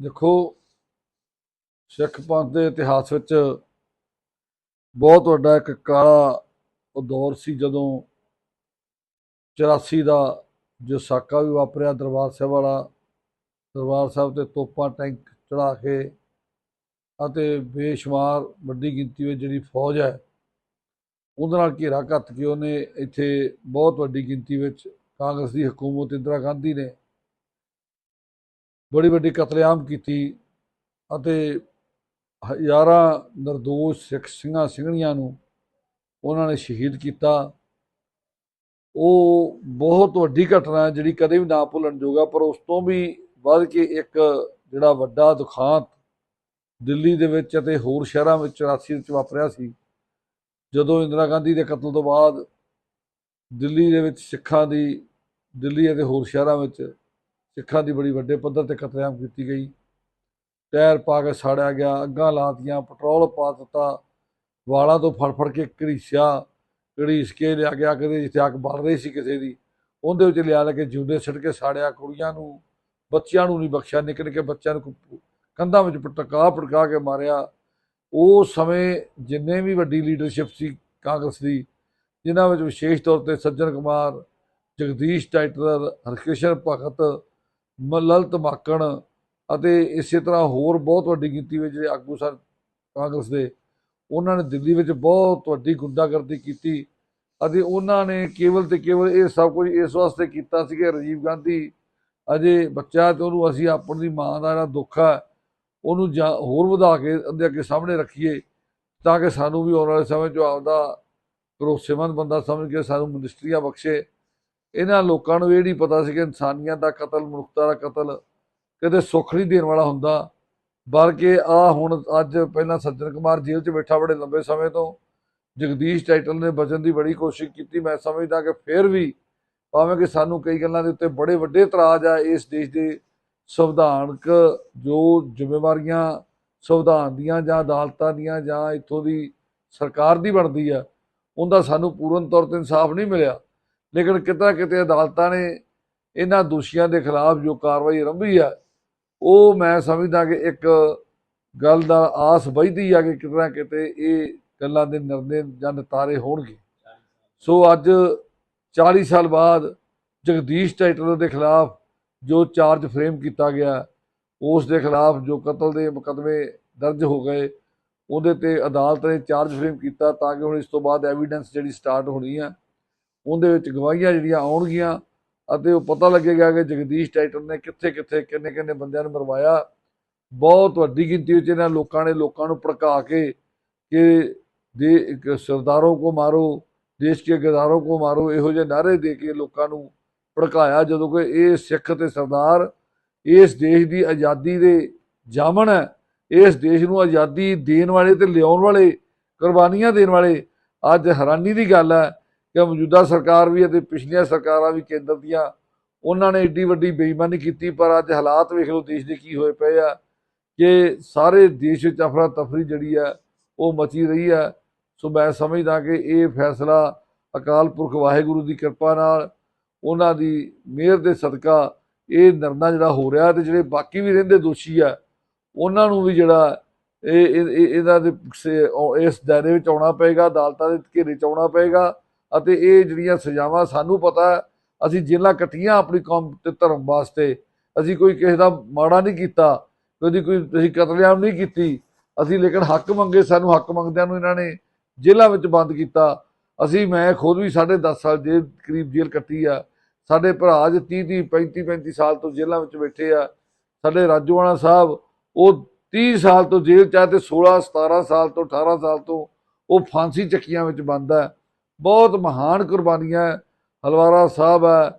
ਦੇਖੋ, ਸਿੱਖ ਪੰਥ ਦੇ ਇਤਿਹਾਸ ਵਿੱਚ ਬਹੁਤ ਵੱਡਾ ਇੱਕ ਕਾਲਾ ਉਹ ਦੌਰ ਸੀ ਜਦੋਂ 84 ਦਾ ਜੋ ਸਾਕਾ ਵੀ ਵਾਪਰਿਆ ਦਰਬਾਰ ਸਾਹਿਬ ਵਾਲਾ, ਦਰਬਾਰ ਸਾਹਿਬ ਤੇ ਤੋਪਾਂ, ਟੈਂਕ ਚੜਾ ਕੇ ਅਤੇ ਬੇਸ਼ੁਮਾਰ ਵੱਡੀ ਗਿਣਤੀ ਵਿੱਚ ਜਿਹੜੀ ਫੌਜ ਹੈ, ਉਹਦੇ ਨਾਲ ਘੇਰਾ ਘੱਤ ਕੇ ਉਹਨੇ ਇੱਥੇ ਬਹੁਤ ਵੱਡੀ ਗਿਣਤੀ ਵਿੱਚ ਕਾਂਗਰਸ ਦੀ ਹਕੂਮਤ ਇੰਦਰਾ ਗਾਂਧੀ ਨੇ ਬੜੀ ਵੱਡੀ ਕਤਲੇਆਮ ਕੀਤੀ ਅਤੇ ਹਜ਼ਾਰਾਂ ਨਿਰਦੋਸ਼ ਸਿੱਖ ਸਿੰਘਾਂ ਸਿੰਘਣੀਆਂ ਨੂੰ ਉਹਨਾਂ ਨੇ ਸ਼ਹੀਦ ਕੀਤਾ। ਉਹ ਬਹੁਤ ਵੱਡੀ ਘਟਨਾ ਹੈ ਜਿਹੜੀ ਕਦੇ ਵੀ ਨਾ ਭੁੱਲਣ ਜੋਗਾ ਪਰ ਉਸ ਤੋਂ ਵੀ ਵੱਧ ਕੇ ਇੱਕ ਜਿਹੜਾ ਵੱਡਾ ਦੁਖਾਂਤ ਦਿੱਲੀ ਦੇ ਵਿੱਚ ਅਤੇ ਹੋਰ ਸ਼ਹਿਰਾਂ ਵਿੱਚ 84 ਵਿੱਚ ਵਾਪਰਿਆ ਸੀ। ਜਦੋਂ ਇੰਦਰਾ ਗਾਂਧੀ ਦੇ ਕਤਲ ਤੋਂ ਬਾਅਦ ਦਿੱਲੀ ਦੇ ਵਿੱਚ ਸਿੱਖਾਂ ਦੀ, ਦਿੱਲੀ ਅਤੇ ਹੋਰ ਸ਼ਹਿਰਾਂ ਵਿੱਚ ਸਿੱਖਾਂ ਦੀ ਬੜੀ ਵੱਡੇ ਪੱਧਰ ਤੇ ਕਤਲੇਆਮ ਕੀਤੀ ਗਈ। ਟਾਇਰ ਪਾ ਕੇ ਸਾੜਿਆ ਗਿਆ, ਅੱਗਾਂ ਲਾਤੀਆਂ, ਪੈਟਰੋਲ ਪਾ ਦਿੱਤਾ, ਵਾਲਾਂ ਤੋਂ ਫੜ ਫੜ ਕੇ ਘੜੀਸਿਆ ਘੜੀਸ ਕੇ ਲਿਆ ਗਿਆ ਕਦੇ ਜਿੱਥੇ ਅੱਗ ਬਲ ਰਹੀ ਸੀ ਕਿਸੇ ਦੀ। ਉਹਦੇ ਵਿੱਚ ਲਿਆ ਲੈ ਕੇ ਜਿਉਂਦੇ ਸਿੱਟ ਕੇ ਸਾੜਿਆ, ਕੁੜੀਆਂ ਨੂੰ, ਬੱਚਿਆਂ ਨੂੰ ਨਹੀਂ ਬਖਸ਼ਿਆ ਨਿਕਲ ਕੇ ਬੱਚਿਆਂ ਨੂੰ ਕੰਧਾਂ ਵਿੱਚ ਪਟਕਾ ਪਟਕਾ ਕੇ ਮਾਰਿਆ। ਉਹ ਸਮੇਂ ਜਿੰਨੇ ਵੀ ਵੱਡੀ ਲੀਡਰਸ਼ਿਪ ਸੀ ਕਾਂਗਰਸ ਦੀ, ਜਿਨ੍ਹਾਂ ਵਿੱਚ ਵਿਸ਼ੇਸ਼ ਤੌਰ ਤੇ ਸੱਜਣ ਕੁਮਾਰ, ਜਗਦੀਸ਼ ਟਾਈਟਲਰ ਹਰਕ੍ਰਿਸ਼ਨ ਭਗਤ ਮ- ਲਲਿਤ ਮਾਕਣ ਅਤੇ ਇਸੇ ਤਰ੍ਹਾਂ ਹੋਰ ਬਹੁਤ ਵੱਡੀ ਗਿਣਤੀ ਵਿੱਚ ਜਿਹੜੇ ਆਗੂ ਸਨ ਕਾਂਗਰਸ ਦੇ, ਉਹਨਾਂ ਨੇ ਦਿੱਲੀ ਵਿੱਚ ਬਹੁਤ ਵੱਡੀ ਗੁੰਡਾਗਰਦੀ ਕੀਤੀ ਅਤੇ ਉਹਨਾਂ ਨੇ ਕੇਵਲ ਤੇ ਕੇਵਲ ਇਹ ਸਭ ਕੁਝ ਇਸ ਵਾਸਤੇ ਕੀਤਾ ਸੀ ਕਿ ਰਾਜੀਵ ਗਾਂਧੀ ਅਜੇ ਬੱਚਾ ਤੇ ਉਹਨੂੰ ਅਸੀਂ ਆਪਣੀ ਮਾਂ ਦਾ ਜਿਹੜਾ ਦੁੱਖ ਹੈ, ਉਹਨੂੰ ਜਾਂ ਹੋਰ ਵਧਾ ਕੇ ਅੱਗੇ ਅੱਗੇ ਸਾਹਮਣੇ ਰੱਖੀਏ ਤਾਂ ਕਿ ਸਾਨੂੰ ਵੀ ਆਉਣ ਵਾਲੇ ਸਮੇਂ 'ਚ ਆਪਦਾ ਭਰੋਸੇਮੰਦ ਬੰਦਾ ਸਮਝ ਕੇ ਸਾਨੂੰ ਮਿਨਿਸਟਰੀਆਂ ਬਖਸ਼ੇ ਇਹਨਾਂ ਲੋਕਾਂ ਨੂੰ ਇਹ ਨਹੀਂ ਪਤਾ ਸੀ ਕਿ ਇਨਸਾਨੀਅਤ ਦਾ ਕਤਲ, ਮਨੁੱਖਤਾ ਦਾ ਕਤਲ ਕਦੇ ਸੁੱਖ ਨਹੀਂ ਦੇਣ ਵਾਲਾ ਹੁੰਦਾ। ਬਲਕਿ ਆ ਹੁਣ ਅੱਜ ਪਹਿਲਾਂ ਸੱਜਣ ਕੁਮਾਰ ਜੇਲ੍ਹ 'ਚ ਬੈਠਾ ਬੜੇ ਲੰਬੇ ਸਮੇਂ ਤੋਂ, ਜਗਦੀਸ਼ ਟਾਈਟਲ ਨੇ ਬਚਣ ਦੀ ਬੜੀ ਕੋਸ਼ਿਸ਼ ਕੀਤੀ। ਮੈਂ ਸਮਝਦਾ ਕਿ ਫਿਰ ਵੀ ਭਾਵੇਂ ਕਿ ਸਾਨੂੰ ਕਈ ਗੱਲਾਂ ਦੇ ਉੱਤੇ ਬੜੇ ਵੱਡੇ ਇਤਰਾਜ਼ ਆ, ਇਸ ਦੇਸ਼ ਦੇ ਸੰਵਿਧਾਨਕ ਜੋ ਜ਼ਿੰਮੇਵਾਰੀਆਂ ਸੰਵਿਧਾਨ ਦੀਆਂ ਜਾਂ ਅਦਾਲਤਾਂ ਦੀਆਂ ਜਾਂ ਇੱਥੋਂ ਦੀ ਸਰਕਾਰ ਦੀ ਬਣਦੀ ਆ, ਉਹਦਾ ਸਾਨੂੰ ਪੂਰਨ ਤੌਰ ਤੇ ਇਨਸਾਫ ਨਹੀਂ ਮਿਲਿਆ। ਲੇਕਿਨ ਕਿਤੇ ਕਿਤੇ ਅਦਾਲਤਾਂ ਨੇ ਇਹਨਾਂ ਦੋਸ਼ੀਆਂ ਦੇ ਖਿਲਾਫ ਜੋ ਕਾਰਵਾਈ ਆਰੰਭੀ ਆ, ਉਹ ਮੈਂ ਸਮਝਦਾ ਕਿ ਇੱਕ ਗੱਲ ਦਾ ਆਸ ਵਜਦੀ ਆ ਕਿ ਕਿਤੇ ਨਾ ਕਿਤੇ ਇਹ ਗੱਲਾਂ ਦੇ ਨਿਰਣੇ ਜਾਂ ਨਿਤਾਰੇ ਹੋਣਗੇ। ਸੋ ਅੱਜ 40 ਸਾਲ ਬਾਅਦ ਜਗਦੀਸ਼ ਟਾਈਟਲਰ ਦੇ ਖਿਲਾਫ ਜੋ ਚਾਰਜ ਫਰੇਮ ਕੀਤਾ ਗਿਆ, ਉਸ ਦੇ ਖਿਲਾਫ ਜੋ ਕਤਲ ਦੇ ਮੁਕੱਦਮੇ ਦਰਜ ਹੋ ਗਏ, ਉਹਦੇ ਤੇ ਅਦਾਲਤ ਨੇ ਚਾਰਜ ਫਰੇਮ ਕੀਤਾ ਤਾਂ ਕਿ ਹੁਣ ਇਸ ਤੋਂ ਬਾਅਦ ਐਵੀਡੈਂਸ ਜਿਹੜੀ ਸਟਾਰਟ ਹੋਣੀ ਆ ਉਹਦੇ ਵਿੱਚ ਗਵਾਹੀਆਂ ਜਿਹੜੀਆਂ ਆਉਣਗੀਆਂ ਅਤੇ ਉਹ ਪਤਾ ਲੱਗੇਗਾ ਕਿ ਜਗਦੀਸ਼ ਟਾਈਟਲ ਨੇ ਕਿੱਥੇ ਕਿੱਥੇ ਕਿੰਨੇ ਕਿੰਨੇ ਬੰਦਿਆਂ ਨੂੰ ਮਰਵਾਇਆ। ਬਹੁਤ ਵੱਡੀ ਗਿਣਤੀ ਵਿੱਚ ਇਹਨਾਂ ਲੋਕਾਂ ਨੇ ਲੋਕਾਂ ਨੂੰ ਭੜਕਾ ਕੇ ਕਿ ਦੇ ਸਰਦਾਰੋਂ ਕੋ ਮਾਰੋ, ਦੇਸ਼ ਕੇ ਗਦਾਰੋਂ ਕੋ ਮਾਰੋ, ਇਹੋ ਜਿਹੇ ਨਾਰੇ ਦੇ ਕੇ ਲੋਕਾਂ ਨੂੰ ਭੜਕਾਇਆ ਜਦੋਂ ਕਿ ਇਹ ਸਿੱਖ ਤੇ ਸਰਦਾਰ ਇਸ ਦੇਸ਼ ਦੀ ਆਜ਼ਾਦੀ ਦੇ ਜਾਮਣ ਹੈ। ਇਸ ਦੇਸ਼ ਨੂੰ ਆਜ਼ਾਦੀ ਦੇਣ ਵਾਲੇ ਤੇ ਲਿਆਉਣ ਵਾਲੇ, ਕੁਰਬਾਨੀਆਂ ਦੇਣ ਵਾਲੇ, ਅੱਜ ਹੈਰਾਨੀ ਦੀ ਗੱਲ ਹੈ ਕਿ ਮੌਜੂਦਾ ਸਰਕਾਰ ਵੀ ਅਤੇ ਪਿਛਲੀਆਂ ਸਰਕਾਰਾਂ ਵੀ ਕੇਂਦਰ ਦੀਆਂ, ਉਹਨਾਂ ਨੇ ਏਡੀ ਵੱਡੀ ਬੇਈਮਾਨੀ ਕੀਤੀ, ਪਰ ਅੱਜ ਹਾਲਾਤ ਵੇਖ ਲਓ ਦੇਸ਼ ਦੇ ਕੀ ਹੋਏ ਪਏ ਆ, ਕਿ ਸਾਰੇ ਦੇਸ਼ ਵਿੱਚ ਅਫਰਾ ਤਫਰੀ ਜਿਹੜੀ ਹੈ ਉਹ ਮਚੀ ਰਹੀ ਹੈ ਸੋ ਮੈਂ ਸਮਝਦਾ ਕਿ ਇਹ ਫੈਸਲਾ ਅਕਾਲ ਪੁਰਖ ਵਾਹਿਗੁਰੂ ਦੀ ਕਿਰਪਾ ਨਾਲ, ਉਹਨਾਂ ਦੀ ਮਿਹਰ ਦੇ ਸਦਕਾ ਇਹ ਨਿਰਣਾ ਜਿਹੜਾ ਹੋ ਰਿਹਾ ਤੇ ਜਿਹੜੇ ਬਾਕੀ ਵੀ ਰਹਿੰਦੇ ਦੋਸ਼ੀ ਆ, ਉਹਨਾਂ ਨੂੰ ਵੀ ਜਿਹੜਾ ਇਹ, ਇਹ- ਇਹ- ਇਹਦਾ ਦੇ ਇਸ ਦਾਇਰੇ ਵਿੱਚ ਆਉਣਾ ਪਏਗਾ, ਅਦਾਲਤਾਂ ਦੇ ਘੇਰੇ ਚ ਆਉਣਾ ਪਏਗਾ। ਅਤੇ ਇਹ ਜਿਹੜੀਆਂ ਸਜ਼ਾਵਾਂ ਸਾਨੂੰ ਪਤਾ, ਅਸੀਂ ਜੇਲਾਂ ਕੱਟੀਆਂ ਆਪਣੀ ਕੌਮ ਤੇ ਧਰਮ ਵਾਸਤੇ। ਅਸੀਂ ਕੋਈ ਕਿਸੇ ਦਾ ਮਾੜਾ ਨਹੀਂ ਕੀਤਾ, ਕਦੀ ਕੋਈ ਅਸੀਂ ਕਤਲੇਆਮ ਨਹੀਂ ਕੀਤੀ। ਅਸੀਂ ਲੇਕਿਨ ਹੱਕ ਮੰਗੇ, ਸਾਨੂੰ ਹੱਕ ਮੰਗਦਿਆਂ ਨੂੰ ਇਹਨਾਂ ਨੇ ਜੇਲ੍ਹਾਂ ਵਿੱਚ ਬੰਦ ਕੀਤਾ। ਅਸੀਂ, ਮੈਂ ਖੁਦ ਵੀ 10.5 ਸਾਲ ਜੇਲ੍ਹ, ਕਰੀਬ ਜੇਲ੍ਹ ਕੱਟੀ ਆ। ਸਾਡੇ ਭਰਾ ਅੱਜ 30 30 35 35 ਸਾਲ ਤੋਂ ਜੇਲ੍ਹਾਂ ਵਿੱਚ ਬੈਠੇ ਆ। ਸਾਡੇ ਰਾਜੋਆਣਾ ਸਾਹਿਬ, ਉਹ 30 ਸਾਲ ਤੋਂ ਜੇਲ੍ਹ ਚ ਆ ਤੇ 16 17 ਸਾਲ ਤੋਂ 18 ਸਾਲ ਤੋਂ ਉਹ ਫਾਂਸੀ ਚੱਕੀਆਂ ਵਿੱਚ ਬੰਦ ਹੈ ਬਹੁਤ ਮਹਾਨ ਕੁਰਬਾਨੀਆਂ ਹਲਵਾਰਾ ਸਾਹਿਬ ਹੈ।